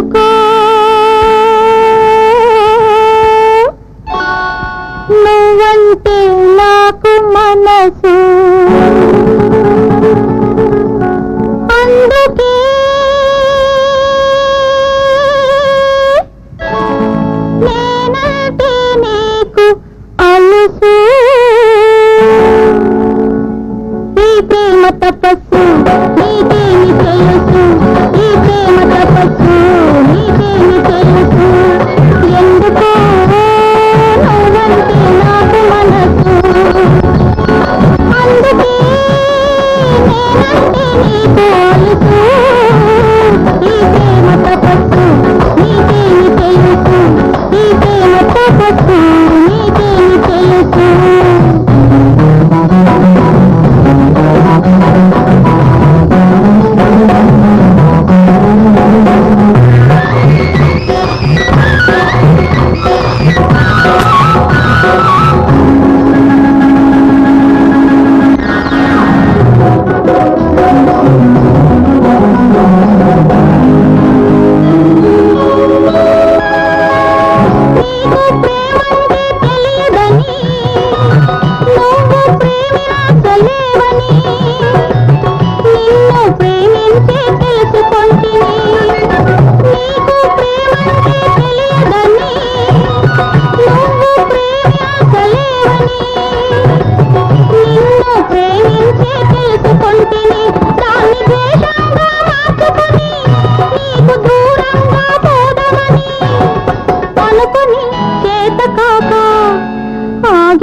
అందుకో నువ్వంటే నాకు మనసు.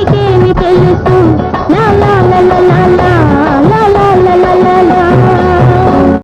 నీకేమి తెలుసు? నా లా లా లా